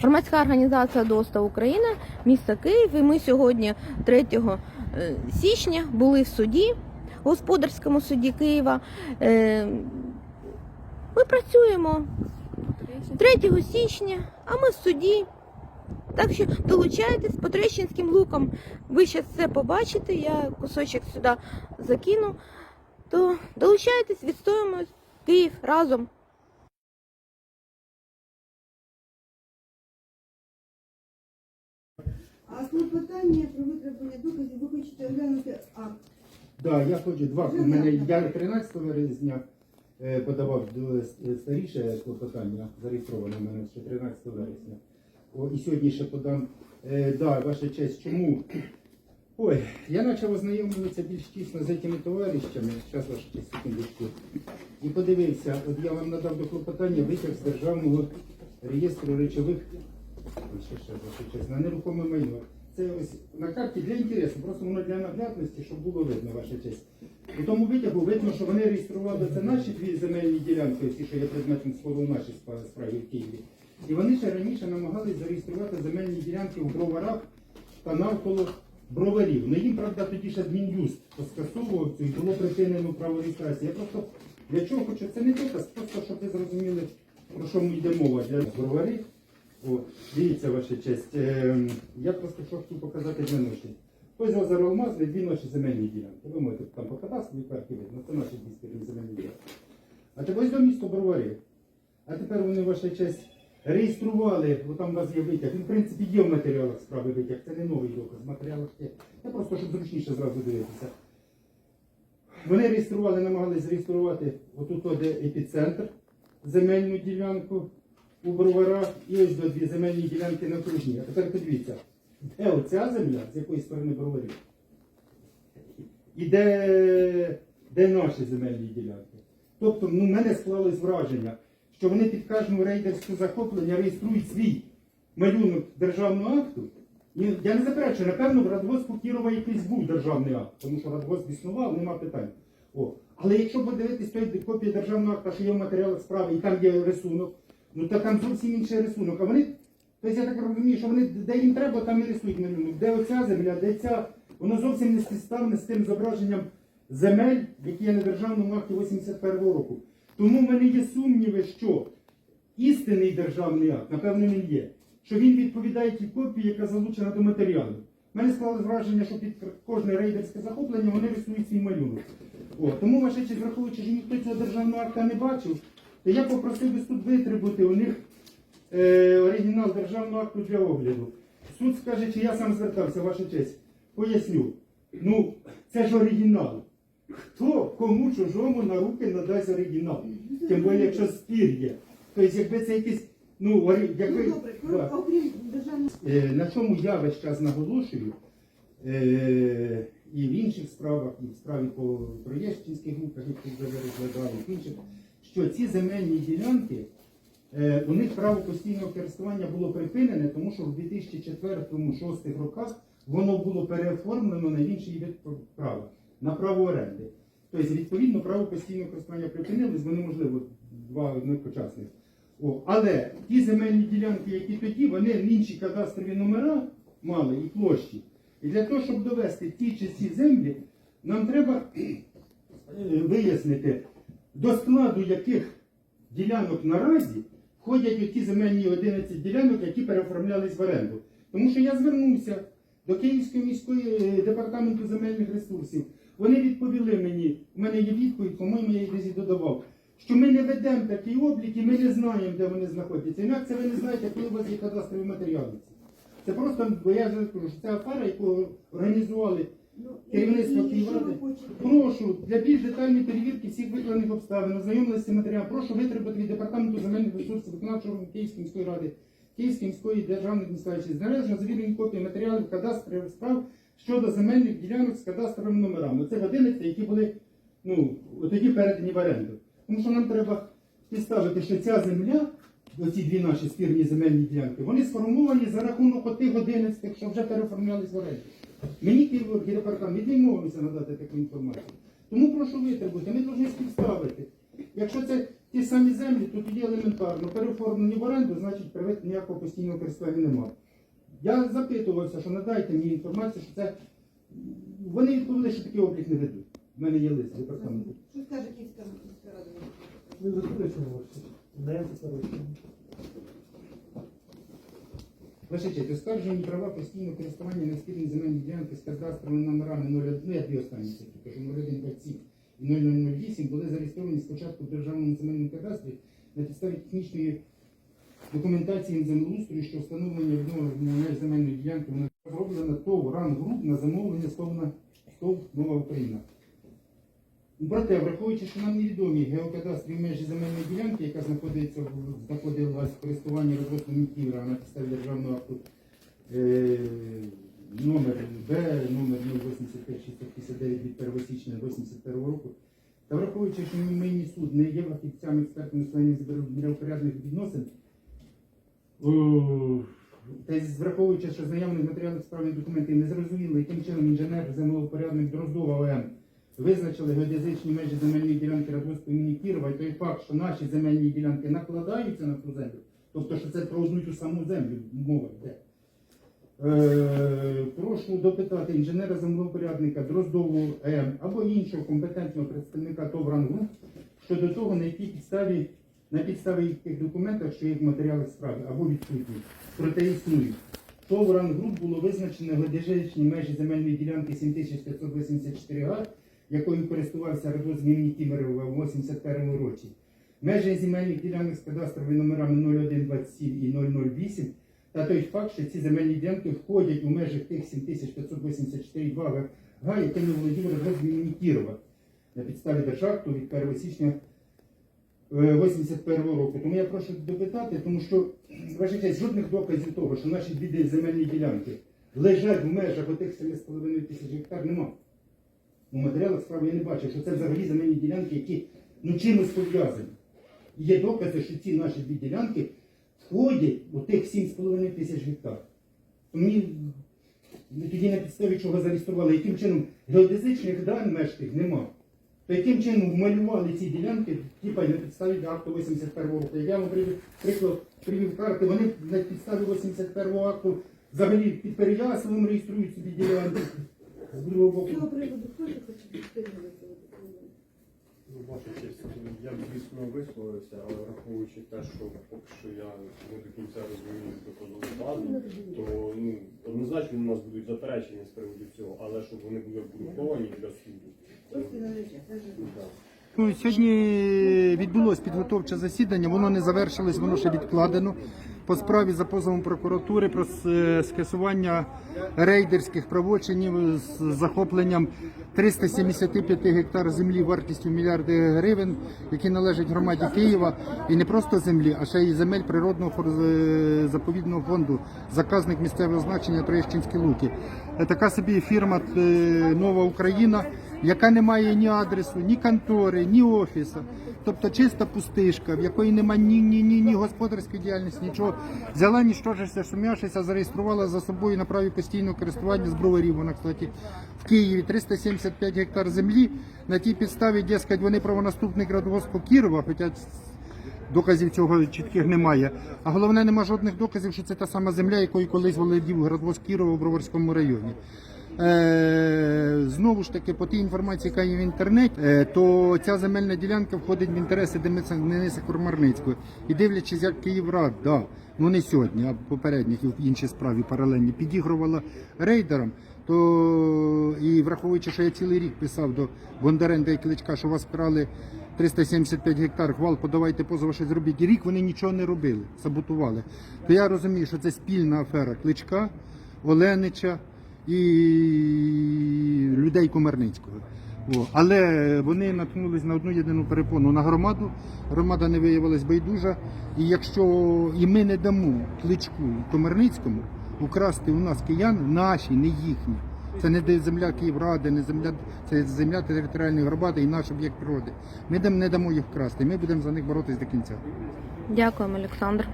Громадська організація ДОСТА Україна, місто Київ. І ми сьогодні, 3 е, січня, були в суді, в господарському суді Києва. Е, Ми працюємо 3 січня, а ми в суді. Так що долучайтесь по Трещинським лукам. Ви зараз це побачите, я кусочок сюди закину. То долучайтесь, відстоюємо Київ разом. А клопотання про витребування доказів ви хочете оглянути акт. Да, я хочу два. У мене я 13 березня е, подавав до- старіше клопотання, зареєстроване в мене ще 13 вересня. О, і сьогодні ще подам. Е, да, ваша честь, чому? Ой, я почав ознайомлюватися більш тісно з цими товаришами. Зараз ваша честь, секундочку. І подивився, от я вам надав до клопотання витяг з державного реєстру речових. На нерухоме майно. Це ось на карті для інтересу, просто воно для наглядності, щоб було видно, ваша честь. У тому витягу видно, що вони реєстрували це наші дві земельні ділянки, ті, що є предметом спору в нашій справі в Києві. І вони ще раніше намагались зареєструвати земельні ділянки у броварах та навколо броварів. Ну їм, правда, тоді ще Адмін'юст поскасовував цю і було припинено право реєстрації. Я просто для чого хочу, це не доказ, просто щоб ви зрозуміли, про що ми йде мова для броварів. О, дивіться, ваша честь. Ем, я просто хотів показати для ночі. Ось озеро Алмазне, дві наші земельні ділянки. Ви можете там по кадастру карті видно, це наші спільні земельні ділянки. А тепер до місто Бровари. А тепер вони, ваша честь, реєстрували, бо там у вас є витяг. Він, в принципі, є в матеріалах справи витяг. Це не новий доказ, в матеріалах є. Я просто, щоб зручніше зразу дивитися. Вони реєстрували, намагалися зареєструвати отут от, де епіцентр, земельну ділянку у броварах і ось до дві земельні ділянки на окружні. А тепер подивіться, де оця земля, з якої сторони броварів? І де, де наші земельні ділянки? Тобто, ну, в мене склалось враження, що вони під кожну рейдерську захоплення реєструють свій малюнок державного акту. Я не заперечую, напевно, в Радгоспу Кірова якийсь був державний акт, тому що Радгосп існував, нема питань. О. Але якщо подивитись той копії державного акта, що є в матеріалах справи, і там є рисунок, ну то там зовсім інший рисунок. А вони, тобто я так розумію, що вони де їм треба, там і рисують малюнок. Де оця земля, де ця, воно зовсім не співставне з тим зображенням земель, які є на державному акті 81-го року. Тому в мене є сумніви, що істинний державний акт, напевно, він є, що він відповідає тій копії, яка залучена до матеріалу. У мене склалось враження, що під кожне рейдерське захоплення вони рисують свій малюнок. О, тому, ваша честь, враховуючи, що ніхто цього державного акта не бачив, то я попросив би суд витребути у них е, оригінал державного акту для огляду. Суд скаже, чи я сам звертався, ваша честь. Поясню. Ну, це ж оригінал. Хто кому чужому на руки надасть оригінал? Тим більше, якщо спір є. Тобто, якби це якийсь, ну, ори- якби, Ну добре, да. окрім державного Е, На чому я весь час наголошую, е, і в інших справах, і в справі по Троєщинських групах, які вже розглядали, і в інших, що ці земельні ділянки, е, у них право постійного користування було припинене, тому що в 2004-2006 роках воно було переоформлено на інший вид права, на право оренди. Тобто, відповідно, право постійного користування припинилось, вони, можливо, два одночасних. О, але ті земельні ділянки, які тоді, вони інші кадастрові номера мали і площі. І для того, щоб довести ті чи ці землі, нам треба е, вияснити, до складу яких ділянок наразі входять оті земельні 11 ділянок, які переоформлялись в оренду. Тому що я звернувся до Київської міської е, департаменту земельних ресурсів. Вони відповіли мені, у мене є відповідь, по-моєму, я її десь додавав, що ми не ведемо такий облік і ми не знаємо, де вони знаходяться. Інакше ви не знаєте, коли у вас є кадастрові матеріали. Це просто, бо я вже кажу, що це афера, яку організували Ну, керівництво і Київради. Прошу для більш детальної перевірки всіх викладених обставин, ознайомилися матеріалом. Прошу витребувати від департаменту земельних ресурсів виконавчого Київської міської ради, Київської міської державної адміністрації збережено завірені копії матеріалів кадастрових справ щодо земельних ділянок з кадастровими номерами. Це 11, які були ну, тоді передані в оренду. Тому що нам треба підставити, що ця земля, оці дві наші спірні земельні ділянки, вони сформовані за рахунок отих 11, що вже переоформлялись в оренду. Мені Київський департамент відмовився надати таку інформацію. Тому прошу витребувати, ми повинні співставити. Якщо це ті самі землі, то тоді елементарно. Переоформлені в оренду, значить привед ніякого постійного користування немає. Я запитувався, що надайте мені інформацію, що це. Вони відповіли, що такий облік не ведуть. У мене є лист департаменту. Що скаже Київська міська рада? Не заперечуємо всі. Не заперечуємо. Ваша честь, оскаржені права постійного користування на спільні земельні ділянки з кадастровими номерами 01, ну я дві останні цифри, кажу 0127 і 0008 були зареєстровані спочатку в Державному земельному кадастрі на підставі технічної документації землеустрою, що встановлення відновлення земельної ділянки вона зроблена ТОВ РАН груп на замовлення стовна ТОВ Нова Україна. Проте, враховуючи, що нам невідомі геокадастрові межі земельної ділянки, яка знаходиться в- знаходилась в користуванні розвитку Кіра на підставі державного акту е, номер Б, номер 085 від 1 січня 81 року, та враховуючи, що нині суд не є фахівцями експертами членів збірокорядних відносин, о, та враховуючи, що з матеріалів справних документів не зрозуміло, яким чином інженер землевпорядник Дроздова ОМ визначили геодезичні межі земельної ділянки Радвоського імені Кірова, і той факт, що наші земельні ділянки накладаються на ту землю, тобто, що це про одну ту саму землю мова йде. Е, прошу допитати інженера землевпорядника Дроздову М або іншого компетентного представника ТОВ щодо того, на якій підставі, на підставі тих документах, що є в матеріалах справи, або відсутні, проте існують. ТОВ було визначено геодезичні межі земельної ділянки 7584 га, якою користувався Радоз Мімні Кімерова в 81 році. Межі земельних ділянок з кадастровими номерами 0127 і 008 та той факт, що ці земельні ділянки входять у межах тих 7584 га, га якими володів Радоз Мімні Кірова на підставі держакту від 1 січня 81 року. Тому я прошу допитати, тому що ваша жодних доказів того, що наші дві земельні ділянки лежать в межах отих 7,5 тисяч гектар, немає. У матеріалах справи я не бачив, що це взагалі земельні ділянки, які ну, чимось пов'язані. Є докази, що ці наші дві ділянки входять у тих 7,5 тисяч гектар. Мені тоді на підставі чого зареєстрували, яким чином геодезичних дан меж тих нема. То яким чином вмалювали ці ділянки, типа на підставі акту 81 року. Як я вам приклад привів карти, вони на підставі 81 го акту взагалі під Переяславом реєструють собі ділянки. З другого боку. З цього приводу хто ще хоче підтримувати? Ну, ваша честь, я б звісно висловився, але враховуючи те, що поки що я не до кінця розумію доходову базу, то ну, однозначно у нас будуть заперечення з приводу цього, але щоб вони були обґрунтовані для суду. Так. Ну, Сьогодні відбулось підготовче засідання, воно не завершилось, воно ще відкладено. По справі за позовом прокуратури про скасування рейдерських правочинів з захопленням 375 гектар землі вартістю мільярди гривень, які належать громаді Києва, і не просто землі, а ще й земель природного заповідного фонду, заказник місцевого значення Троєщинські Луки. Е, Така собі фірма е, Нова Україна, яка не має ні адресу, ні контори, ні офісу. Тобто чиста пустишка, в якої немає ні, ні, ні, господарської діяльності, нічого. Взяла нічтожишся, шумяшися, зареєструвала за собою на праві постійного користування з броварів. Вона, кстати, в Києві 375 гектар землі. На тій підставі, дескать, вони правонаступник радгоспу Кірова, хоча доказів цього чітких немає. А головне, нема жодних доказів, що це та сама земля, якою колись володів Градвоз Кірова в Броварському районі. Е, знову ж таки, по тій інформації, яка є в інтернеті, е, то ця земельна ділянка входить в інтереси Дениса, Кормарницького. І дивлячись, як Київрад, да, ну не сьогодні, а попередніх і в іншій справі паралельні, підігрувала рейдерам, то і враховуючи, що я цілий рік писав до Бондаренка і Кличка, що вас вкрали 375 гектар, хвал, подавайте позови, щось зробіть. І рік вони нічого не робили, саботували. То я розумію, що це спільна афера Кличка, Оленича і людей Комарницького. О, але вони наткнулись на одну єдину перепону на громаду. Громада не виявилась байдужа. І якщо і ми не дамо кличку Комарницькому украсти у нас киян, наші, не їхні. Це не земля Київради, не земля, це земля територіальної громади і наш об'єкт природи. Ми не дамо їх вкрасти. Ми будемо за них боротись до кінця. Дякуємо, Олександр.